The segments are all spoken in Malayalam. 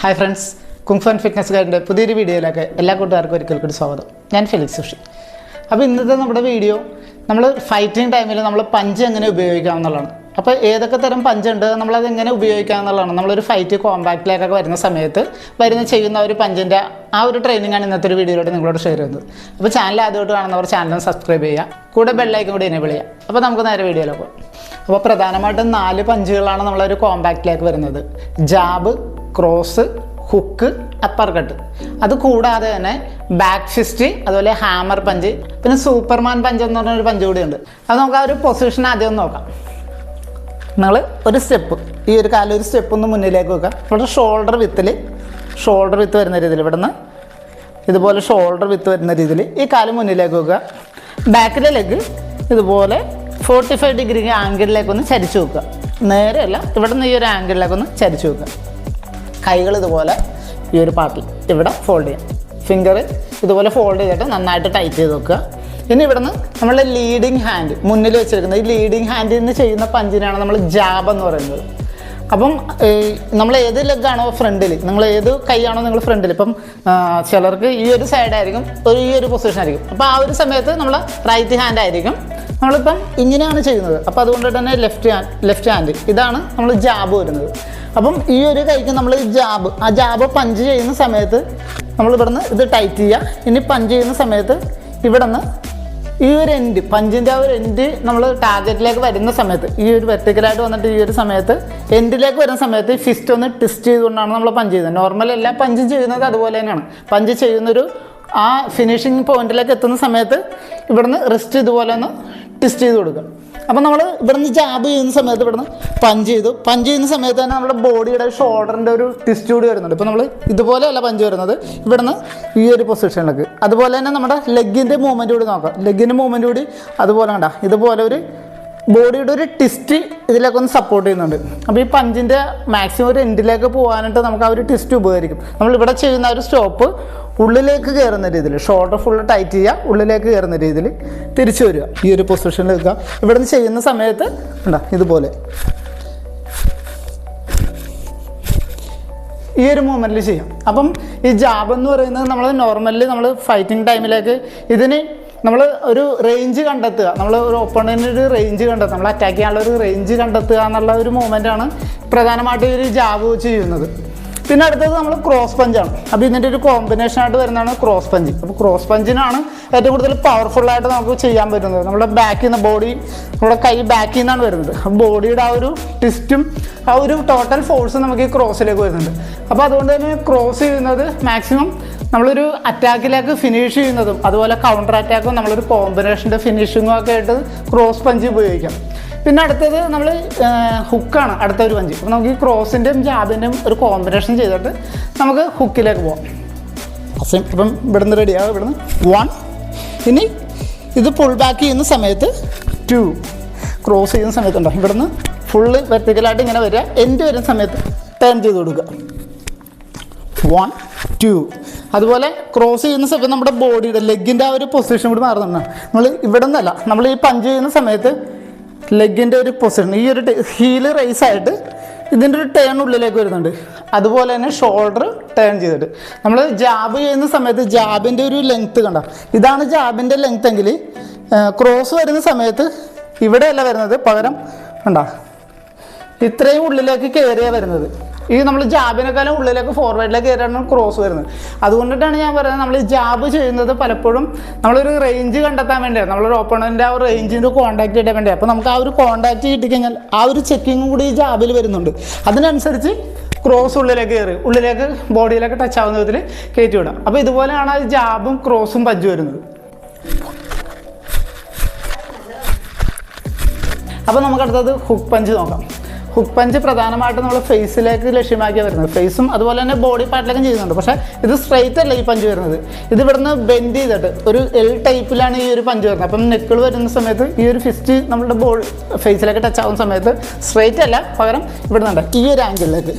ഹായ് ഫ്രണ്ട്സ് കുങ്ഫൻ ഫിറ്റ്നസ് ഗൈഡിന്റെ പുതിയൊരു വീഡിയോയിലൊക്കെ എല്ലാ കൂട്ടുകാർക്കും ഒരിക്കൽ കൂടി സ്വാഗതം. ഞാൻ ഫിലിക്സ് സുഷി. അപ്പോൾ ഇന്നത്തെ നമ്മുടെ വീഡിയോ നമ്മൾ ഫൈറ്റിംഗ് ടൈമിൽ നമ്മൾ പഞ്ച് എങ്ങനെ ഉപയോഗിക്കാം എന്നുള്ളതാണ്. അപ്പോൾ ഏതൊക്കെ തരം പഞ്ചുണ്ട് നമ്മളത് എങ്ങനെ ഉപയോഗിക്കാം എന്നുള്ളതാണ്. നമ്മളൊരു ഫൈറ്റ് കോമ്പാക്റ്റിലേക്കൊക്കെ വരുന്ന സമയത്ത് വരുന്ന ചെയ്യുന്ന ഒരു പഞ്ചിന്റെ ആ ഒരു ട്രെയിനിങ് ആണ് ഇന്നത്തെ ഒരു വീഡിയോയിലൂടെ നിങ്ങളോട് ഷെയർ ചെയ്യുന്നത്. അപ്പോൾ ചാനൽ ആദ്യമായിട്ട് കാണുന്നവർ ചാനൽ സബ്സ്ക്രൈബ് ചെയ്യുക. കൂടെ ബെല്ലൈക്കും കൂടി എനേബിൾ ചെയ്യുക. അപ്പോൾ നമുക്ക് നേരെ വീഡിയോയിലേക്ക് അപ്പോൾ പ്രധാനമായിട്ടും നാല് പഞ്ചുകളാണ് നമ്മളൊരു കോമ്പാക്റ്റിലേക്ക് വരുന്നത്. Jab cross hook upper cut അത് കൂടാതെ തന്നെ ബാക്ക് ഫിസ്റ്റ് അതുപോലെ ഹാമർ പഞ്ച് പിന്നെ സൂപ്പർമാൻ പഞ്ച് എന്ന് പറഞ്ഞൊരു പഞ്ച് കൂടിയുണ്ട് അത് നമുക്ക് ആ ഒരു പൊസിഷൻ ആദ്യം നോക്കാം. നിങ്ങൾ ഒരു സ്റ്റെപ്പ് ഈ ഒരു കാലം ഒരു സ്റ്റെപ്പ് ഒന്ന് മുന്നിലേക്ക് വെക്കുക. ഇവിടെ ഷോൾഡർ വിത്തിൽ ഷോൾഡർ വിത്ത് വരുന്ന രീതിയിൽ ഇവിടുന്ന് ഇതുപോലെ ഷോൾഡർ വിത്ത് വരുന്ന രീതിയിൽ ഈ കാൽ മുന്നിലേക്ക് വെക്കുക. ബാക്കിലെ ലെഗ് ഇതുപോലെ ഫോർട്ടി ഫൈവ് ഡിഗ്രി ആംഗിളിലേക്കൊന്ന് ചരിച്ചു വെക്കുക. നേരെയല്ല ഇവിടെ നിന്ന് ഈ ഒരു ആംഗിളിലേക്കൊന്ന് ചരിച്ചു വെക്കുക. കൈകൾ ഇതുപോലെ ഈ ഒരു പാർട്ടിൽ ഇവിടെ ഫോൾഡ് ചെയ്യാം. ഫിംഗർ ഇതുപോലെ ഫോൾഡ് ചെയ്തിട്ട് നന്നായിട്ട് ടൈറ്റ് ചെയ്ത് വെക്കുക. ഇനി ഇവിടുന്ന് നമ്മളെ ലീഡിങ് ഹാൻഡ് മുന്നിൽ വെച്ചിരിക്കുന്നത് ഈ ലീഡിങ് ഹാൻഡിൽ നിന്ന് ചെയ്യുന്ന പഞ്ചിനാണ് നമ്മൾ ജാബ് എന്ന് പറയുന്നത്. അപ്പം നമ്മൾ ഏത് ലെഗാണോ ഫ്രണ്ടിൽ നിങ്ങൾ ഏത് കൈയാണോ നിങ്ങൾ ഫ്രണ്ടിൽ ഇപ്പം ചിലർക്ക് ഈ ഒരു സൈഡായിരിക്കും ഒരു ഈ ഒരു പൊസിഷൻ ആയിരിക്കും. അപ്പോൾ ആ ഒരു സമയത്ത് നമ്മൾ റൈറ്റ് ഹാൻഡ് ആയിരിക്കും. നമ്മളിപ്പം ഇങ്ങനെയാണ് ചെയ്യുന്നത്. അപ്പോൾ അതുകൊണ്ട് തന്നെ ലെഫ്റ്റ് ഹാൻഡ് ലെഫ്റ്റ് ഹാൻഡ് ഇതാണ് നമ്മൾ ജാബ് വരുന്നത്. അപ്പം ഈ ഒരു കൈക്ക് നമ്മൾ ജാബ് ആ ജാബ് പഞ്ച് ചെയ്യുന്ന സമയത്ത് നമ്മൾ ഇവിടുന്ന് ഇത് ടൈറ്റ് ചെയ്യുക. ഇനി പഞ്ച് ചെയ്യുന്ന സമയത്ത് ഇവിടുന്ന് ഈ ഒരു എൻഡ് പഞ്ചിന്റെ ആ ഒരു എൻഡ് നമ്മൾ ടാർഗറ്റിലേക്ക് വരുന്ന സമയത്ത് ഈ ഒരു വെർട്ടിക്കലായിട്ട് വന്നിട്ട് ഈ ഒരു സമയത്ത് എൻഡിലേക്ക് വരുന്ന സമയത്ത് ഈ ഫിസ്റ്റ് ഒന്ന് ട്വിസ്റ്റ് ചെയ്തുകൊണ്ടാണ് നമ്മൾ പഞ്ച് ചെയ്യുന്നത്. നോർമൽ എല്ലാ പഞ്ചും ചെയ്യുന്നത് അതുപോലെ തന്നെയാണ്. പഞ്ച് ചെയ്യുന്നൊരു ആ ഫിനിഷിങ് പോയിന്റിലേക്ക് എത്തുന്ന സമയത്ത് ഇവിടുന്ന് റിസ്റ്റ് ഇതുപോലെ ഒന്ന് ട്വിസ്റ്റ് ചെയ്ത് കൊടുക്കുക. അപ്പം നമ്മൾ ഇവിടുന്ന് ജാബ് ചെയ്യുന്ന സമയത്ത് ഇവിടുന്ന് പഞ്ച് ചെയ്തു. പഞ്ച് ചെയ്യുന്ന സമയത്ത് തന്നെ നമ്മുടെ ബോഡിയുടെ ഷോൾഡറിന്റെ ഒരു ട്വിസ്റ്റ് കൂടി വരുന്നുണ്ട്. ഇപ്പോൾ നമ്മൾ ഇതുപോലെയല്ല പഞ്ച് വരുന്നത്. ഇവിടുന്ന് ഈ ഒരു പൊസിഷനിലേക്ക് അതുപോലെ തന്നെ നമ്മുടെ ലെഗിന്റെ മൂവ്മെന്റ് കൂടി നോക്കാം. ലെഗിന്റെ മൂവ്മെന്റ് കൂടി അതുപോലെ കണ്ട. ഇതുപോലെ ഒരു ബോഡിയുടെ ഒരു ട്വിസ്റ്റ് ഇതിലേക്ക് ഒന്ന് സപ്പോർട്ട് ചെയ്യുന്നുണ്ട്. അപ്പോൾ ഈ പഞ്ചിന്റെ മാക്സിമം ഒരു എൻഡിലേക്ക് പോകാനായിട്ട് നമുക്ക് ആ ഒരു ട്വിസ്റ്റ് ഉപകരിക്കും. നമ്മൾ ഇവിടെ ചെയ്യുന്ന ഒരു സ്റ്റോപ്പ് ഉള്ളിലേക്ക് കയറുന്ന രീതിയിൽ ഷോൾഡർ ഫുള്ള് ടൈറ്റ് ചെയ്യുക ഉള്ളിലേക്ക് കയറുന്ന രീതിയിൽ തിരിച്ചു വരിക. ഈ ഒരു പൊസിഷനിൽ നിൽക്കുക. ഇവിടുന്ന് ചെയ്യുന്ന സമയത്ത് ഉണ്ടാ ഇതുപോലെ. ഈ ഒരു മൂമെന്റിൽ ചെയ്യാം. അപ്പം ഈ ജാബ് എന്ന് പറയുന്നത് നമ്മൾ നോർമലി നമ്മൾ ഫൈറ്റിംഗ് ടൈമിലേക്ക് ഇതിന് നമ്മൾ ഒരു റേഞ്ച് കണ്ടെത്തുക. നമ്മൾ ഒരു ഒപ്പണന്റിന് ഒരു റേഞ്ച് കണ്ടെത്തുക. നമ്മൾ അറ്റാക്ക് ചെയ്യാനുള്ള ഒരു റേഞ്ച് കണ്ടെത്തുക എന്നുള്ള ഒരു മൂവ്മെന്റാണ് പ്രധാനമായിട്ടും ഈ ഒരു ജാബ് ചെയ്യുന്നത്. പിന്നെ അടുത്തത് നമ്മൾ ക്രോസ് പഞ്ചാണ് അപ്പോൾ ഇതിന്റെ ഒരു കോമ്പിനേഷൻ ആയിട്ട് വരുന്നതാണ് ക്രോസ് പഞ്ച് അപ്പോൾ ക്രോസ് പഞ്ചിനാണ് ഏറ്റവും കൂടുതൽ പവർഫുൾ ആയിട്ട് നമുക്ക് ചെയ്യാൻ പറ്റുന്നത്. നമ്മുടെ ബാക്കിൽ നിന്ന് ബോഡി നമ്മുടെ കൈ ബാക്കിൽ നിന്നാണ് വരുന്നത്. ബോഡിയുടെ ആ ഒരു ട്വിസ്റ്റും ആ ഒരു ടോട്ടൽ ഫോഴ്സും നമുക്ക് ഈ ക്രോസിലേക്ക് വരുന്നുണ്ട്. അപ്പോൾ അതുകൊണ്ട് തന്നെ ക്രോസ് ചെയ്യുന്നത് മാക്സിമം നമ്മളൊരു അറ്റാക്കിലേക്ക് ഫിനിഷ് ചെയ്യുന്നതും അതുപോലെ കൗണ്ടർ അറ്റാക്കും നമ്മളൊരു കോമ്പിനേഷന്റെ ഫിനിഷിങ്ങും ഒക്കെ ആയിട്ട് ക്രോസ് പഞ്ച് ഉപയോഗിക്കാം. പിന്നെ അടുത്തത് നമ്മൾ ഹുക്കാണ് അടുത്ത ഒരു പഞ്ച് അപ്പോൾ നമുക്ക് ഈ ക്രോസിന്റെയും ജാബിന്റെയും ഒരു കോമ്പിനേഷൻ ചെയ്തിട്ട് നമുക്ക് ഹുക്കിലേക്ക് പോകാം സെയിം ഇപ്പം ഇവിടുന്ന് റെഡിയാവും ഇവിടുന്ന് വൺ ഇനി ഇത് പുൾ ബാക്ക് ചെയ്യുന്ന സമയത്ത് ടു ക്രോസ് ചെയ്യുന്ന സമയത്തുണ്ടോ ഇവിടുന്ന് ഫുള്ള് വെർട്ടിക്കലായിട്ട് ഇങ്ങനെ വരിക. എൻഡ് വരുന്ന സമയത്ത് ടേൺ ചെയ്ത് കൊടുക്കുക. വൺ ടു അതുപോലെ ക്രോസ് ചെയ്യുന്ന സമയത്ത് നമ്മുടെ ബോഡിയുടെ ലെഗിന്റെ ആ ഒരു പൊസിഷൻ കൂടി മാറുന്നുണ്ട്. നമ്മൾ ഇവിടെ നിന്നല്ല നമ്മൾ ഈ പഞ്ച് ചെയ്യുന്ന സമയത്ത് ലെഗിന്റെ ഒരു പൊസിഷൻ ഈ ഒരു ഹീൽ റൈസ് ആയിട്ട് ഇതിന്റെ ഒരു ടേൺ ഉള്ളിലേക്ക് വരുന്നുണ്ട്. അതുപോലെ തന്നെ ഷോൾഡർ ടേൺ ചെയ്തിട്ട്. നമ്മൾ ജാബ് ചെയ്യുന്ന സമയത്ത് ജാബിന്റെ ഒരു ലെങ്ത്ത് കണ്ട? ഇതാണ് ജാബിന്റെ ലെങ്ത്ത് എങ്കിൽ ക്രോസ് വരുന്ന സമയത്ത് ഇവിടെയല്ല വരുന്നത് പകരം കണ്ട? ഇത്രയും ഉള്ളിലേക്ക് കയറിയാണ് വരുന്നത്. ഈ നമ്മൾ ജാബിനെക്കാളും ഉള്ളിലേക്ക് ഫോർവേഡിലേക്ക് കയറാണ് ക്രോസ് വരുന്നത്. അതുകൊണ്ടിട്ടാണ് ഞാൻ പറയുന്നത് നമ്മൾ ജാബ് ചെയ്യുന്നത് പലപ്പോഴും നമ്മളൊരു റേഞ്ച് കണ്ടെത്താൻ വേണ്ടിയാണ്. നമ്മളൊരു ഓപ്പണന്റെ ആ റേഞ്ചിന്റെ കോൺടാക്ട് ചെയ്യാൻ വേണ്ടി അപ്പോൾ നമുക്ക് ആ ഒരു കോൺടാക്ട് കിട്ടിക്കഴിഞ്ഞാൽ ആ ഒരു ചെക്കിങ്ങും കൂടി ഈ ജാബിൽ വരുന്നുണ്ട്. അതിനനുസരിച്ച് ക്രോസ് ഉള്ളിലേക്ക് കയറി ഉള്ളിലേക്ക് ബോഡിയിലേക്ക് ടച്ച് ആവുന്ന വിധത്തിൽ കയറ്റി വിടാം. അപ്പോൾ ഇതുപോലെയാണ് ജാബും ക്രോസും പഞ്ച് വരുന്നത്. അപ്പോൾ നമുക്ക് അടുത്തത് ഹുക്ക് പഞ്ച് നോക്കാം. ഹുക്ക് പഞ്ച് പ്രധാനമായിട്ടും നമ്മൾ ഫേസിലേക്ക് ലക്ഷ്യമാക്കിയാണ് വരുന്നത്. ഫേസും അതുപോലെ തന്നെ ബോഡി പാർട്ടിലേക്കും ചെയ്യുന്നുണ്ട്. പക്ഷേ ഇത് സ്ട്രൈറ്റ് അല്ല ഈ പഞ്ച് വരുന്നത്. ഇത് ഇവിടുന്ന് ബെൻഡ് ചെയ്തിട്ട് ഒരു എൽ ടൈപ്പിലാണ് ഈ ഒരു പഞ്ച് വരുന്നത്. അപ്പം നെക്കിൾ വരുന്ന സമയത്ത് ഈ ഒരു ഫിസ്റ്റ് നമ്മുടെ ബോഡി ഫേസിലേക്ക് ടച്ച് ആവുന്ന സമയത്ത് സ്ട്രൈറ്റ് അല്ല പകരം ഇവിടുന്നുണ്ട്. ഈ ഒരു ആംഗിളിലേക്ക്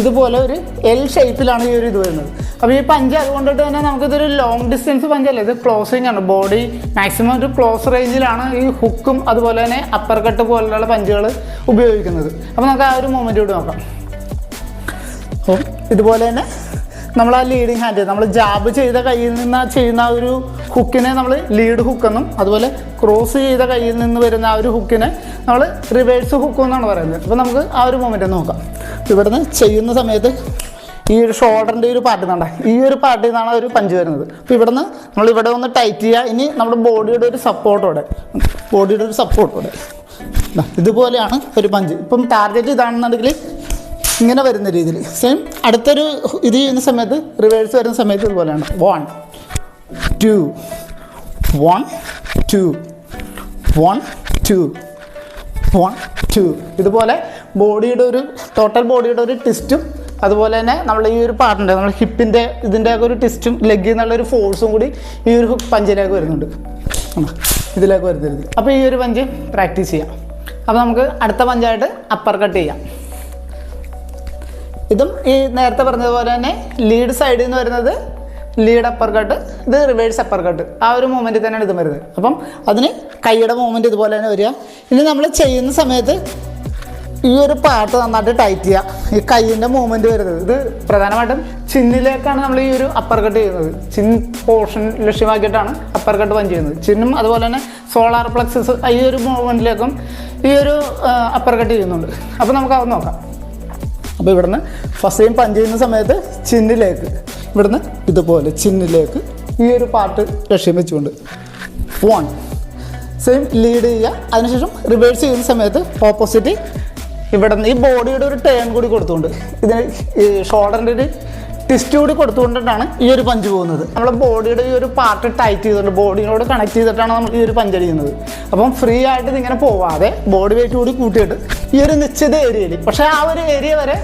ഇതുപോലെ ഒരു എൽ ഷേപ്പിലാണ് ഈ ഒരു ഇത് വരുന്നത്. അപ്പോൾ ഈ പഞ്ച് അതുകൊണ്ടിട്ട് തന്നെ നമുക്കിതൊരു ലോങ് ഡിസ്റ്റൻസ് പഞ്ചല്ല? ഇത് ക്ലോസിങ് ആണ്. ബോഡി മാക്സിമം ഒരു ക്ലോസ് റേഞ്ചിലാണ് ഈ ഹുക്കും അതുപോലെ തന്നെ അപ്പർ കട്ട് പോലുള്ള പഞ്ചുകൾ ഉപയോഗിക്കുന്നത്. അപ്പോൾ നമുക്ക് ആ ഒരു മൊമെന്റ് കൂടി നോക്കാം. ഓ ഇതുപോലെ തന്നെ നമ്മൾ ആ ലീഡിങ് ഹാൻഡ് നമ്മൾ ജാബ് ചെയ്ത കയ്യിൽ നിന്ന് ചെയ്യുന്ന ആ ഒരു ഹുക്കിനെ നമ്മൾ ലീഡ് ഹുക്കെന്നും അതുപോലെ ക്രോസ് ചെയ്ത കയ്യിൽ നിന്ന് വരുന്ന ആ ഒരു ഹുക്കിനെ നമ്മൾ റിവേഴ്സ് ഹുക്ക് എന്നാണ് പറയുന്നത്. അപ്പോൾ നമുക്ക് ആ ഒരു മൊമെന്റ് നോക്കാം. ഇവിടുന്ന് ചെയ്യുന്ന സമയത്ത് ഈ ഒരു ഷോൾഡറിന്റെ ഒരു പാർട്ട് നിന്നാണ് ഈ ഒരു പാർട്ടിൽ നിന്നാണ് ഒരു പഞ്ച് വരുന്നത്. അപ്പോൾ ഇവിടുന്ന് നമ്മൾ ഇവിടെ ഒന്ന് ടൈറ്റ് ചെയ്യുക ഇനി നമ്മുടെ ബോഡിയുടെ ഒരു സപ്പോർട്ടോടെ ബോഡിയുടെ ഒരു സപ്പോർട്ടോടെ ഇതുപോലെയാണ് ഒരു പഞ്ച്. ഇപ്പം ടാർഗറ്റ് ഇതാണെന്നുണ്ടെങ്കിൽ ഇങ്ങനെ വരുന്ന രീതിയിൽ. സെയിം അടുത്തൊരു ഇത് ചെയ്യുന്ന സമയത്ത് റിവേഴ്സ് വരുന്ന സമയത്ത് ഇതുപോലെയാണ്. One two one two one two one two ഇതുപോലെ ബോഡിയുടെ ഒരു ടോട്ടൽ ബോഡിയുടെ ഒരു ടിസ്റ്റും അതുപോലെ തന്നെ നമ്മൾ ഈ ഒരു പാർട്ടിന്റെ നമ്മൾ ഹിപ്പിന്റെ ഇതിന്റെയൊക്കെ ഒരു ടിസ്റ്റും ലെഗിൽ നിന്നുള്ള ഒരു ഫോഴ്സും കൂടി ഈ ഒരു പഞ്ചിലേക്ക് വരുന്നുണ്ട്? ഇതിലേക്ക് വരുന്നത് അപ്പോൾ ഈ ഒരു പഞ്ച് പ്രാക്ടീസ് ചെയ്യാം. അപ്പോൾ നമുക്ക് അടുത്ത പഞ്ചായിട്ട് അപ്പർ കട്ട് ചെയ്യാം. ഇതും ഈ നേരത്തെ പറഞ്ഞതുപോലെ തന്നെ ലീഡ് സൈഡിൽ നിന്ന് വരുന്നത് ലീഡ് അപ്പർ കട്ട് ഇത് റിവേഴ്സ് അപ്പർ കട്ട് ആ ഒരു മൂവ്മെന്റിൽ തന്നെയാണ് ഇത് വരുന്നത്. അപ്പം അതിന് കൈയുടെ മൂവ്മെന്റ് ഇതുപോലെ തന്നെ വരിക. ഇനി നമ്മൾ ചെയ്യുന്ന സമയത്ത് ഈ ഒരു പാർട്ട് നന്നായിട്ട് ടൈറ്റ് ചെയ്യുക ഈ കൈയിന്റെ മൂവ്മെന്റ് വരുന്നത്. ഇത് പ്രധാനമായിട്ടും ചിന്നിലേക്കാണ് നമ്മൾ ഈ ഒരു അപ്പർ കട്ട് ചെയ്യുന്നത്. ചിൻ പോർഷൻ ലക്ഷ്യമാക്കിയിട്ടാണ് അപ്പർ കട്ട് പഞ്ച് ചെയ്യുന്നത്. ചിന്നും അതുപോലെ തന്നെ സോളാർ പ്ലക്സസ് ഈ ഒരു മൂവ്മെന്റിലേക്കും ഈ ഒരു അപ്പർ കട്ട് ചെയ്യുന്നുണ്ട്. അപ്പോൾ നമുക്ക് അത് നോക്കാം. അപ്പോൾ ഇവിടുന്ന് ഫസ്റ്റ് ടൈം പഞ്ച് ചെയ്യുന്ന സമയത്ത് ചിന്നിലേക്ക് ഇവിടുന്ന് ഇതുപോലെ ചിന്നിലേക്ക് ഈ ഒരു പാർട്ട് ലക്ഷ്യം വെച്ചുകൊണ്ട് ഫോൺ സെയിം ലീഡ് ചെയ്യുക. അതിനുശേഷം റിവേഴ്സ് ചെയ്യുന്ന സമയത്ത് ഓപ്പോസിറ്റ് ഇവിടുന്ന് ഈ ബോഡിയുടെ ഒരു ടേൺ കൂടി കൊടുത്തുകൊണ്ട് ഇതിന് ഷോൾഡറിന്റെ ഒരു ടിസ്റ്റ് കൂടി കൊടുത്തുകൊണ്ടിട്ടാണ് ഈ ഒരു പഞ്ച് പോകുന്നത്. നമ്മുടെ ബോഡിയുടെ ഈ ഒരു പാർട്ട് ടൈറ്റ് ചെയ്തിട്ട് ബോഡിയോട് കണക്ട് ചെയ്തിട്ടാണ് നമ്മൾ ഈ ഒരു പഞ്ച് അടിക്കുന്നത് അപ്പം ഫ്രീ ആയിട്ട് ഇതിങ്ങനെ പോവാതെ ബോഡി വെയിറ്റ് കൂടി കൂട്ടിയിട്ട് ഈ ഒരു നിശ്ചിത ഏരിയയിൽ പക്ഷേ ആ ഒരു ഏരിയ വരെ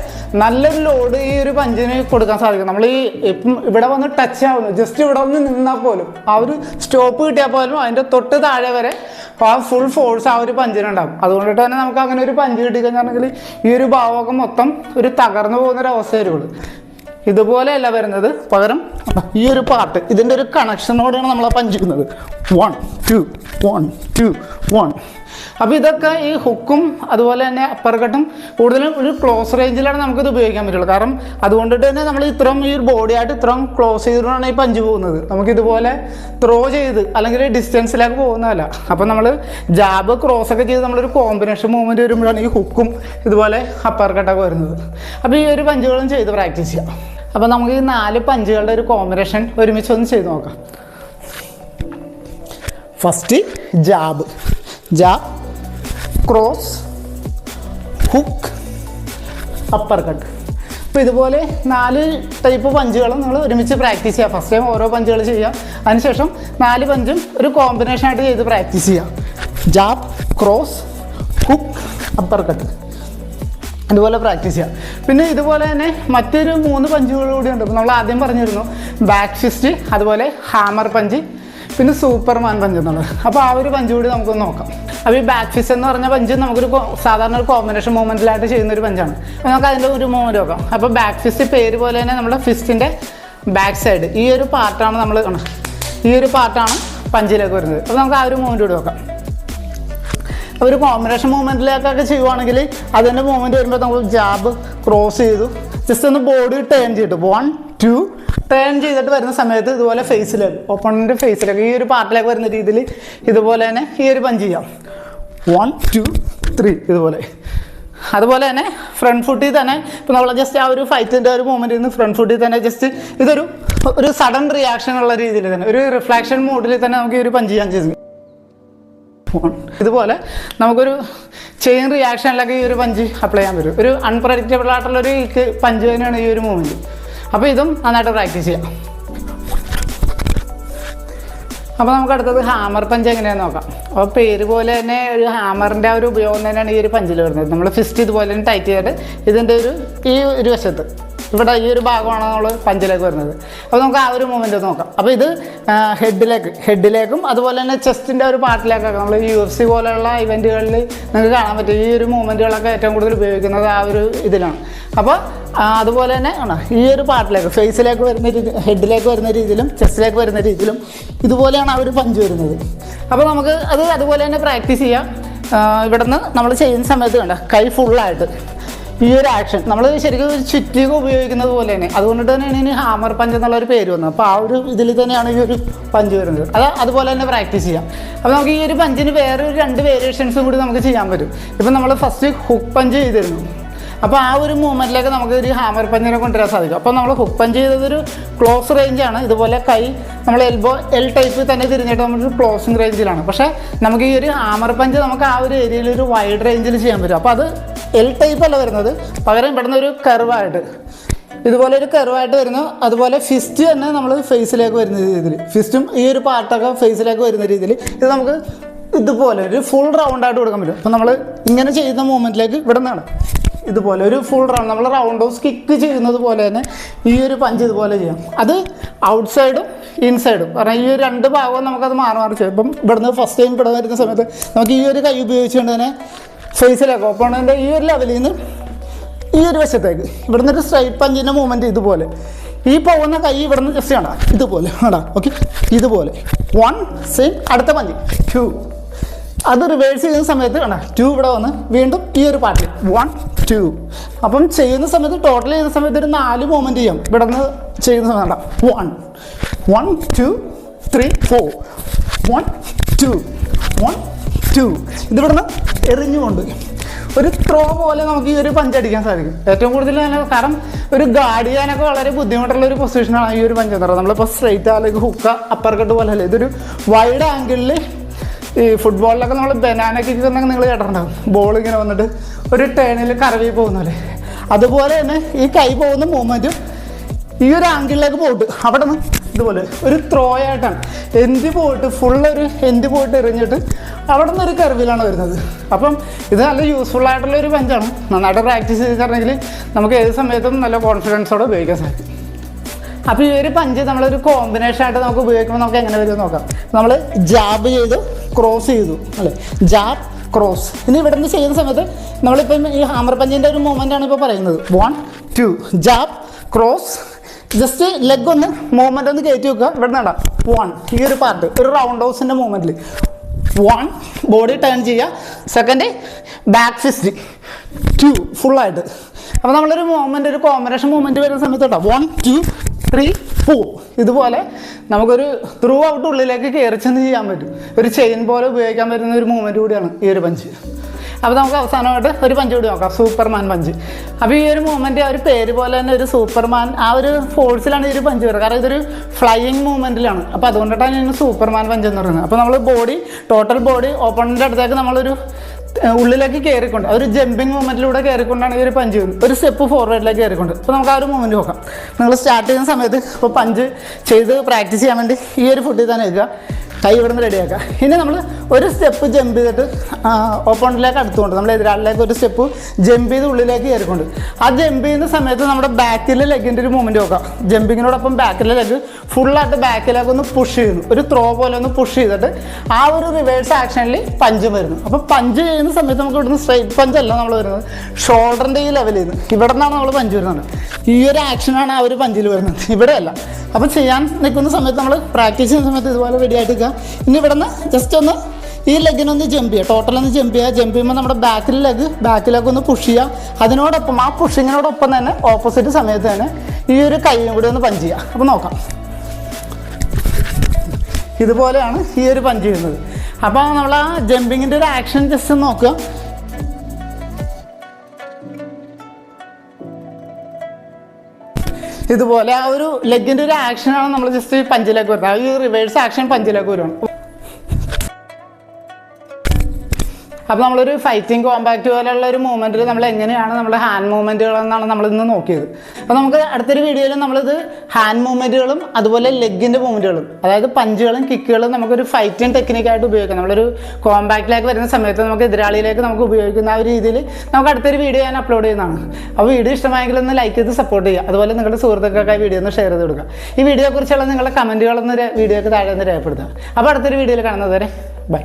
നല്ലൊരു ലോഡ് ഈ ഒരു പഞ്ചിന് കൊടുക്കാൻ സാധിക്കും. നമ്മൾ ഈ ഇപ്പം ഇവിടെ വന്ന് ടച്ച് ആവുന്നു. ജസ്റ്റ് ഇവിടെ വന്ന് നിന്നാൽ പോലും ആ ഒരു സ്റ്റോപ്പ് കിട്ടിയാൽ പോലും അതിന്റെ തൊട്ട് താഴെ വരെ ആ ഫുൾ ഫോഴ്സ് ആ ഒരു പഞ്ചിനുണ്ടാകും അതുകൊണ്ടിട്ട് തന്നെ നമുക്ക് അങ്ങനെ ഒരു പഞ്ച് കിട്ടിക്കഴിഞ്ഞാണെങ്കിൽ ഈ ഒരു ഭാവമൊക്കെ മൊത്തം ഒരു തകർന്നു പോകുന്ന ഒരു അവസ്ഥ വരുള്ളൂ ഇതുപോലെയല്ല വരുന്നത്. പകരം ഈ ഒരു പാർട്ട് ഇതിന്റെ ഒരു കണക്ഷനോടെയാണ് നമ്മൾ പഞ്ചിക്കുന്നത്. One two one two one അപ്പോൾ ഇതൊക്കെ ഈ ഹുക്കും അതുപോലെ തന്നെ അപ്പർ കട്ടും കൂടുതലും ഒരു ക്ലോസ് റേഞ്ചിലാണ് നമുക്കിത് ഉപയോഗിക്കാൻ പറ്റുള്ളൂ. കാരണം അതുകൊണ്ടിട്ട് തന്നെ നമ്മൾ ഇത്രയും ഈ ബോഡിയായിട്ട് ഇത്രയും ക്ലോസ് ചെയ്തിട്ടാണ് ഈ പഞ്ച് പോകുന്നത്. നമുക്ക് ഇതുപോലെ ത്രോ ചെയ്ത് അല്ലെങ്കിൽ ഡിസ്റ്റൻസിലേക്ക് പോകുന്നതല്ല. അപ്പോൾ നമ്മൾ ജാബ് ക്രോസ് ഒക്കെ ചെയ്ത് നമ്മളൊരു കോമ്പിനേഷൻ മൂവ്മെന്റ് വരുമ്പോഴാണ് ഈ ഹുക്കും ഇതുപോലെ അപ്പർ കട്ടൊക്കെ വരുന്നത്. അപ്പോൾ ഈ ഒരു പഞ്ചുകളും ചെയ്ത് പ്രാക്ടീസ് ചെയ്യാം. അപ്പോൾ നമുക്ക് ഈ നാല് പഞ്ചുകളുടെ ഒരു കോമ്പിനേഷൻ ഒരുമിച്ച് ഒന്ന് ചെയ്ത് നോക്കാം. First jab jab cross hook uppercut അപ്പോൾ ഇതുപോലെ നാല് ടൈപ്പ് പഞ്ചുകളും നിങ്ങൾ ഒരുമിച്ച് പ്രാക്ടീസ് ചെയ്യുക ഫസ്റ്റ് ടൈം ഓരോ പഞ്ചുകൾ ചെയ്യുക അതിനുശേഷം നാല് പഞ്ചും ഒരു കോമ്പിനേഷൻ ആയിട്ട് ചെയ്ത് പ്രാക്ടീസ് ചെയ്യുക jab cross hook upper cut അതുപോലെ പ്രാക്ടീസ് ചെയ്യാം. പിന്നെ ഇതുപോലെ തന്നെ മറ്റൊരു മൂന്ന് പഞ്ചുകൾ കൂടി ഉണ്ട്. നമ്മൾ ആദ്യം പറഞ്ഞിരുന്നു ബാക്ക് ഫിസ്റ്റ് അതുപോലെ ഹാമർ പഞ്ച് പിന്നെ സൂപ്പർമാൻ പഞ്ച് എന്നുള്ളത്. അപ്പോൾ ആ ഒരു പഞ്ച് കൂടി നമുക്കൊന്ന് നോക്കാം. അപ്പോൾ ഈ ബാക്ക് ഫിസ് എന്ന് പറഞ്ഞ പഞ്ച് നമുക്കൊരു സാധാരണ ഒരു കോമ്പിനേഷൻ മൂവ്മെന്റിലായിട്ട് ചെയ്യുന്ന ഒരു പഞ്ചാണ്. അപ്പോൾ നമുക്ക് അതിന്റെ ഒരു മൂവ്മെന്റ് നോക്കാം. അപ്പോൾ ബാക്ക് ഫിസ്റ്റ് പേര് പോലെ തന്നെ നമ്മുടെ ഫിസ്റ്റിന്റെ ബാക്ക് സൈഡ് ഈ ഒരു പാർട്ടാണ് നമ്മൾ ഈ ഒരു പാർട്ടാണ് പഞ്ചിലേക്ക് വരുന്നത്. അപ്പോൾ നമുക്ക് ആ ഒരു മൂവ്മെന്റ് കൂടി നോക്കാം. ഒരു കോമ്പിനേഷൻ മൂവ്മെന്റിലേക്കൊക്കെ ചെയ്യുവാണെങ്കിൽ അതിന്റെ മൂവ്മെന്റ് വരുമ്പോൾ നമ്മൾ ജാബ് ക്രോസ് ചെയ്തു. ജസ്റ്റ് ഒന്ന് ബോഡി ടേൺ ചെയ്തിട്ട് വൺ ടു ടേൺ ചെയ്തിട്ട് വരുന്ന സമയത്ത് ഇതുപോലെ ഫേസിലേക്ക് ഓപ്പണിന്റെ ഫേസിലേക്ക് ഈ ഒരു പാർട്ടിലേക്ക് വരുന്ന രീതിയിൽ ഇതുപോലെ തന്നെ ഈ ഒരു പഞ്ച് ചെയ്യാം. വൺ ടു ത്രീ ഇതുപോലെ. അതുപോലെ തന്നെ ഫ്രണ്ട് ഫുട്ടിൽ തന്നെ ഇപ്പോൾ നമ്മൾ ജസ്റ്റ് ആ ഒരു ഫൈറ്റിന്റെ ഒരു മൂവ്മെന്റിൽ നിന്ന് ഫ്രണ്ട് ഫുട്ടിൽ തന്നെ ജസ്റ്റ് ഇതൊരു ഒരു സഡൻ റിയാക്ഷൻ ഉള്ള രീതിയിൽ തന്നെ ഒരു റിഫ്ലാക്ഷൻ മൂഡിൽ തന്നെ നമുക്ക് ഈ ഒരു പഞ്ച് ചെയ്യാൻ ചെയ്തു. ഇതുപോലെ നമുക്കൊരു ചെയിൻ റിയാക്ഷനിലൊക്കെ ഈ ഒരു പഞ്ച് അപ്ലൈ ചെയ്യാൻ പറ്റും. ഒരു അൺപ്രഡിക്റ്റബിൾ ആയിട്ടുള്ള ഒരു പഞ്ച് തന്നെയാണ് ഈ ഒരു മൂവ്മെന്റ് അപ്പോൾ ഇതും നന്നായിട്ട് പ്രാക്ടീസ് ചെയ്യാം. അപ്പോൾ നമുക്ക് അടുത്തത് ഹാമർ പഞ്ച് എങ്ങനെയാണെന്ന് നോക്കാം. അപ്പോൾ പേര് പോലെ തന്നെ ഒരു ഹാമറിന്റെ ആ ഒരു ഉപയോഗം തന്നെയാണ് ഈ ഒരു പഞ്ചിൽ വരുന്നത്. നമ്മൾ ഫിസ്റ്റ് ഇതുപോലെ തന്നെ ടൈറ്റ് ചെയ്തിട്ട് ഇതിന്റെ ഒരു ഈ ഒരു വശത്ത് ഇവിടെ ഈ ഒരു ഭാഗമാണ് നമ്മൾ പഞ്ചിലേക്ക് വരുന്നത്. അപ്പോൾ നമുക്ക് ആ ഒരു മൂവ്മെന്റ് നോക്കാം. അപ്പോൾ ഇത് ഹെഡിലേക്ക് ഹെഡിലേക്കും അതുപോലെ തന്നെ ചെസ്റ്റിന്റെ ഒരു പാർട്ടിലേക്കൊക്കെ നമ്മൾ യു എഫ് സി പോലെയുള്ള ഇവന്റുകളിൽ നിങ്ങൾക്ക് കാണാൻ പറ്റും. ഈ ഒരു മൂവ്മെന്റുകളൊക്കെ ഏറ്റവും കൂടുതൽ ഉപയോഗിക്കുന്നത് ആ ഒരു ഇതിലാണ്. അപ്പോൾ അതുപോലെ തന്നെ ആണ് ഈ ഒരു പാർട്ടിലേക്ക് ഫേസിലേക്ക് വരുന്ന രീതി ഹെഡിലേക്ക് വരുന്ന രീതിയിലും ചെസ്റ്റിലേക്ക് വരുന്ന രീതിയിലും ഇതുപോലെയാണ് ആ ഒരു പഞ്ച് വരുന്നത്. അപ്പോൾ നമുക്ക് അത് അതുപോലെ തന്നെ പ്രാക്ടീസ് ചെയ്യാം. ഇവിടുന്ന് നമ്മൾ ചെയ്യുന്ന സമയത്ത് കണ്ട കൈ ഫുള്ളായിട്ട് ഈ ഒരു ആക്ഷൻ നമ്മൾ ശരിക്കും ഒരു ചുറ്റിക ഉപയോഗിക്കുന്നത് പോലെ തന്നെ അതുകൊണ്ട് തന്നെയാണ് ഇനി ഹാമർ പഞ്ച് എന്നുള്ള ഒരു പേര് വന്നത്. അപ്പോൾ ആ ഒരു ഇതിൽ തന്നെയാണ് ഈ ഒരു പഞ്ച് വരുന്നത്. അത് അതുപോലെ തന്നെ പ്രാക്ടീസ് ചെയ്യാം. അപ്പോൾ നമുക്ക് ഈ ഒരു പഞ്ചിന് വേറെ ഒരു രണ്ട് വേരിയേഷൻസും കൂടി നമുക്ക് ചെയ്യാൻ പറ്റും. ഇപ്പം നമ്മൾ ഫസ്റ്റ് ഹുക്ക് പഞ്ച് ചെയ്തിരുന്നു. അപ്പോൾ ആ ഒരു മൂവ്മെന്റിലേക്ക് നമുക്ക് ഒരു ഹാമർ പഞ്ചിനെ കൊണ്ടുവരാൻ സാധിക്കും. അപ്പോൾ നമ്മൾ ഹുക്ക് പഞ്ച് ചെയ്തതൊരു ക്ലോസ് റേഞ്ചാണ് ഇതുപോലെ കൈ നമ്മൾ എൽബോ എൽ ടൈപ്പ് തന്നെ തിരിഞ്ഞിട്ട് നമ്മളൊരു ക്ലോസിങ് റേഞ്ചിലാണ് പക്ഷേ നമുക്ക് ഈ ഒരു ഹാമർ പഞ്ച് നമുക്ക് ആ ഒരു ഏരിയയിൽ ഒരു വൈഡ് റേഞ്ചിൽ ചെയ്യാൻ പറ്റും. അപ്പോൾ അത് എൽ ടൈപ്പ് അല്ല വരുന്നത്. പകരം ഇവിടുന്ന് ഒരു കർവായിട്ട് ഇതുപോലെ ഒരു കർവായിട്ട് വരുന്നു. അതുപോലെ ഫിസ്റ്റ് തന്നെ നമ്മൾ ഫേസിലേക്ക് വരുന്ന രീതിയിൽ. ഫിസ്റ്റും ഈ ഒരു പാർട്ടൊക്കെ ഫേസിലേക്ക് വരുന്ന രീതിയിൽ. ഇത് നമുക്ക് ഇതുപോലെ ഒരു ഫുൾ റൗണ്ട് ആയിട്ട് കൊടുക്കാൻ പറ്റും. അപ്പോൾ നമ്മൾ ഇങ്ങനെ ചെയ്യുന്ന മൂമെന്റിലേക്ക് ഇവിടെ നിന്നാണ് ഇതുപോലെ ഒരു ഫുൾ റൗണ്ട് നമ്മൾ റൗണ്ട് ഹൗസ് കിക്ക് ചെയ്യുന്നത് പോലെ തന്നെ ഈ ഒരു പഞ്ച് ഇതുപോലെ ചെയ്യാം. അത് ഔട്ട് സൈഡും ഇൻസൈഡും കാരണം ഈ ഒരു രണ്ട് ഭാഗവും നമുക്കത് മാറി മാറി ചെയ്യാം. ഇപ്പം ഇവിടുന്ന് ഫസ്റ്റ് ടൈം ഇവിടെ വരുന്ന സമയത്ത് നമുക്ക് ഈ ഒരു കൈ ഉപയോഗിച്ചുകൊണ്ട് തന്നെ ഫേസിലേക്ക് ഓപ്പോണന്റെ ഈ ഒരു ലെവലിൽ നിന്ന് ഈ ഒരു വശത്തേക്ക് ഇവിടുന്ന് ഒരു സ്ട്രൈറ്റ് പഞ്ചിന്റെ മൂവ്മെന്റ് ഇതുപോലെ. ഈ പോകുന്ന കൈ ഇവിടുന്ന് ജസ്റ്റ് കണ്ടാ ഇതുപോലെ വേണ്ട ഓക്കെ ഇതുപോലെ. വൺ സെയിം അടുത്ത പഞ്ച് ടു അത് റിവേഴ്സ് ചെയ്യുന്ന സമയത്ത് കണ്ട? ടു ഇവിടെ വന്ന് വീണ്ടും ഈ ഒരു പാട്ടിൽ വൺ ടു അപ്പം ചെയ്യുന്ന സമയത്ത് ടോട്ടൽ ചെയ്യുന്ന സമയത്ത് ഒരു നാല് മൂവ്മെന്റ് ചെയ്യാം. ഇവിടെ നിന്ന് ചെയ്യുന്ന സമയത്ത് one one two three four one two one two ഇതിവിടെ നിന്ന് എറിഞ്ഞുകൊണ്ട് ഒരു ത്രോ പോലെ നമുക്ക് ഈ ഒരു പഞ്ചടിക്കാൻ സാധിക്കും. ഏറ്റവും കൂടുതൽ കാരണം ഒരു ഗാർഡ് ചെയ്യാനൊക്കെ വളരെ ബുദ്ധിമുട്ടുള്ള ഒരു പൊസിഷനാണ് ഈ ഒരു പഞ്ച് എന്ന് പറയുന്നത്. നമ്മളിപ്പോൾ സ്ട്രൈറ്റ് അല്ലെങ്കിൽ ഹുക്ക അപ്പർ കട്ട് പോലെ അല്ലേ ഇതൊരു വൈഡ് ആംഗിളിൽ ഈ ഫുട്ബോളിലൊക്കെ നമ്മൾ ബനാന കിക്ക് എന്നൊക്കെ നിങ്ങൾ കേട്ടിട്ടുണ്ടാവും. ബോൾ ഇങ്ങനെ വന്നിട്ട് ഒരു ടേണിൽ കറവി പോകുന്നല്ലേ അതുപോലെ തന്നെ ഈ കൈ പോകുന്ന മൂവ്മെന്റും ഈ ഒരു ആംഗിളിലേക്ക് പോയിട്ട് അവിടെ നിന്ന് ഇതുപോലെ ഒരു ത്രോ ആയിട്ടാണ്. എന്ത് പോയിട്ട് ഫുൾ ഒരു എന്തി പോയിട്ട് എറിഞ്ഞിട്ട് അവിടെ നിന്ന് ഒരു കർവിലാണ് വരുന്നത്. അപ്പം ഇത് നല്ല യൂസ്ഫുൾ ആയിട്ടുള്ള ഒരു പഞ്ചാണ് നന്നായിട്ട് പ്രാക്ടീസ് ചെയ്തിട്ടുണ്ടെങ്കിൽ നമുക്ക് ഏത് സമയത്തും നല്ല കോൺഫിഡൻസോടെ ഉപയോഗിക്കാൻ സാധിക്കും. അപ്പോൾ ഈ ഒരു പഞ്ച് നമ്മളൊരു കോമ്പിനേഷൻ ആയിട്ട് നമുക്ക് ഉപയോഗിക്കുമ്പോൾ നമുക്ക് എങ്ങനെ വരും നോക്കാം. നമ്മൾ ജാബ് ചെയ്തു ക്രോസ് ചെയ്തു അല്ലേ? ജാബ് ക്രോസ് ഇനി ഇവിടെ നിന്ന് ചെയ്യുന്ന സമയത്ത് നമ്മളിപ്പം ഈ ഹാമർ പഞ്ചിന്റെ ഒരു മൂവ്മെന്റ് ആണ് ഇപ്പോൾ പറയുന്നത്. One two jab cross just leg ഒന്ന് മൂവ്മെന്റ് ഒന്ന് കയറ്റി വെക്കുക. ഇവിടെ നിന്ന് വൺ ഈ ഒരു പാർട്ട് ഒരു റൗണ്ട് ഹൗസിന്റെ മൂവ്മെന്റിൽ വൺ ബോഡി ടേൺ ചെയ്യുക. സെക്കൻഡ് ബാക്ക് ഫിസ്റ്റ് ടു ഫുള്ളായിട്ട് അപ്പോൾ നമ്മളൊരു മൂവ്മെന്റ് ഒരു കോമ്പിനേഷൻ മൂവ്മെന്റ് വരുന്ന സമയത്ത് കേട്ടോ. വൺ ടു ത്രീ ഫോർ ഇതുപോലെ നമുക്കൊരു ത്രൂ ഔട്ട് ഉള്ളിലേക്ക് കയറി ചെന്ന് ചെയ്യാൻ പറ്റും. ഒരു ചെയിൻ പോലെ ഉപയോഗിക്കാൻ പറ്റുന്ന ഒരു മൂവ്മെന്റ് കൂടിയാണ് ഈ ഒരു പഞ്ച്. അപ്പോൾ നമുക്ക് അവസാനമായിട്ട് ഒരു പഞ്ച് കൂടി നോക്കാം. Superman punch. അപ്പോൾ ഈ ഒരു മൂവ്മെന്റ് ആ ഒരു പേര് പോലെ തന്നെ ഒരു സൂപ്പർമാൻ ആ ഒരു ഫോഴ്സിലാണ് ഈ ഒരു പഞ്ച് വരുന്നത്. കാരണം ഇതൊരു ഫ്ലൈയിങ് മൂവ്മെന്റിലാണ് അപ്പോൾ അതുകൊണ്ടിട്ടാണ് ഇതിന് സൂപ്പർമാൻ പഞ്ച് എന്ന് പറയുന്നത്. അപ്പോൾ നമ്മൾ ബോഡി ടോട്ടൽ ബോഡി ഓപ്പണിന്റെ അടുത്തേക്ക് നമ്മളൊരു ഉള്ളിലേക്ക് കയറിക്കൊണ്ട് ഒരു ജമ്പിങ് മൂവ്മെന്റിലൂടെ കയറിക്കൊണ്ടാണ് ഈ ഒരു പഞ്ച് ചെയ്യുന്നത് ഒരു സ്റ്റെപ്പ് ഫോർവേഡിലേക്ക് കയറിക്കൊണ്ട് അപ്പോൾ നമുക്ക് ആ ഒരു മൂവ്മെന്റ് നോക്കാം. നിങ്ങൾ സ്റ്റാർട്ട് ചെയ്യുന്ന സമയത്ത് ഇപ്പോൾ പഞ്ച് ചെയ്ത് പ്രാക്ടീസ് ചെയ്യാൻ വേണ്ടി ഈ ഒരു ഫുഡിൽ തന്നെ വെക്കുക കൈ ഇവിടുന്ന് നിന്ന് റെഡിയാക്കുക ഇനി നമ്മൾ ഒരു സ്റ്റെപ്പ് ജമ്പ് ചെയ്തിട്ട് ഓപ്പോണന്റിലേക്ക് അടുത്തുകൊണ്ട് നമ്മൾ എതിരാളിലേക്ക് ഒരു സ്റ്റെപ്പ് ജമ്പ് ചെയ്ത് ഉള്ളിലേക്ക് കയറിക്കൊണ്ട്. ആ ജമ്പ് ചെയ്യുന്ന സമയത്ത് നമ്മുടെ ബാക്കിലെ ലെഗിന്റെ ഒരു മൂവ്മെന്റ് നോക്കാം. ജമ്പിങ്ങിനോടൊപ്പം ബാക്കിലെ ലെഗ് ഫുള്ളായിട്ട് ബാക്കിലേക്ക് ഒന്ന് പുഷ് ചെയ്യുന്നു. ഒരു ത്രോ പോലെ ഒന്ന് പുഷ് ചെയ്തിട്ട് ആ ഒരു റിവേഴ്സ് ആക്ഷനിൽ പഞ്ച് വരുന്നു. അപ്പോൾ പഞ്ച് ചെയ്യുന്ന സമയത്ത് നമുക്ക് ഇവിടുന്ന് സ്ട്രൈറ്റ് പഞ്ചല്ല നമ്മൾ വരുന്നത്. ഷോൾഡറിന്റെ ഈ ലെവലിൽ നിന്ന് ഇവിടെ നിന്നാണ് നമ്മൾ പഞ്ച് വരുന്നത്. ഈ ഒരു ആക്ഷനാണ് ആ ഒരു പഞ്ചിൽ വരുന്നത്. ഇവിടെയല്ല. അപ്പോൾ ചെയ്യാൻ നിൽക്കുന്ന സമയത്ത് നമ്മൾ പ്രാക്ടീസ് ചെയ്യുന്ന സമയത്ത് ഇതുപോലെ റെഡി ആയിട്ട് നിൽക്കുക. ഇനി ഇവിടെ നിന്ന് ജസ്റ്റ് ഒന്ന് ഈ ലെഗിനൊന്ന് ജമ്പ് ചെയ്യുക. ടോട്ടൽ ഒന്ന് ജമ്പ് ചെയ്യുക. ജമ്പ് ചെയ്യുമ്പോൾ നമ്മുടെ ബാക്കിൽ ലെഗ് ബാക്കിലേക്ക് ഒന്ന് പുഷ് ചെയ്യുക. അതിനോടൊപ്പം ആ പുഷിങ്ങിനോടൊപ്പം തന്നെ ഓപ്പോസിറ്റ് സമയത്ത് തന്നെ ഈ ഒരു കൈയും കൂടി ഒന്ന് പഞ്ച് ചെയ്യുക. അപ്പോൾ നോക്കാം. ഇതുപോലെയാണ് ഈ ഒരു പഞ്ച് ചെയ്യുന്നത്. അപ്പോൾ നമ്മൾ ആ ജമ്പിങ്ങിന്റെ ഒരു ആക്ഷൻ ജസ്റ്റ് നോക്കുക. ഇതുപോലെ ആ ഒരു ലെഗിന്റെ ഒരു ആക്ഷനാണ് നമ്മൾ ജസ്റ്റ് പഞ്ചിലേക്ക് വരുന്നത് ആ ഒരു റിവേഴ്സ് ആക്ഷൻ പഞ്ചിലേക്ക് വരുവാണ് അപ്പോൾ നമ്മളൊരു ഫൈറ്റിംഗ് കോമ്പാക്റ്റ് പോലെയുള്ള ഒരു മൂവ്മെന്റിൽ നമ്മൾ എങ്ങനെയാണ് നമ്മുടെ ഹാൻഡ് മൂവ്മെന്റുകൾ എന്നാണ് നമ്മൾ ഇന്ന് നോക്കിയത്. അപ്പോൾ നമുക്ക് അടുത്തൊരു വീഡിയോയിൽ നമ്മളിത് ഹാൻഡ് മൂവ്മെന്റുകളും അതുപോലെ ലെഗിന്റെ മൂവ്മെന്റുകളും അതായത് പഞ്ചുകളും കിക്കുകളും നമുക്കൊരു ഫൈറ്റിംഗ് ടെക്നിക്കായിട്ട് ഉപയോഗിക്കാം. നമ്മളൊരു കോമ്പാക്റ്റിലേക്ക് വരുന്ന സമയത്ത് നമുക്ക് എതിരാളിയിലേക്ക് നമുക്ക് ഉപയോഗിക്കുന്ന ആ ഒരു രീതിയിൽ നമുക്ക് അടുത്തൊരു വീഡിയോ ഞാൻ അപ്ലോഡ് ചെയ്യുന്നതാണ്. അപ്പോൾ വീഡിയോ ഇഷ്ടമായെങ്കിൽ ഒന്ന് ലൈക്ക് ചെയ്ത് സപ്പോർട്ട് ചെയ്യുക. അതുപോലെ നിങ്ങളുടെ സുഹൃത്തുക്കൾക്കായി വീഡിയോ ഒന്ന് ഷെയർ ചെയ്ത് കൊടുക്കുക. ഈ വീഡിയോയെക്കുറിച്ചുള്ള നിങ്ങളുടെ കമന്റുകളൊന്ന് വീഡിയോക്ക് താഴെ ഒന്ന് രേഖപ്പെടുത്തുക. അപ്പോൾ അടുത്തൊരു വീഡിയോയിൽ കാണുന്നത് വരെ ബൈ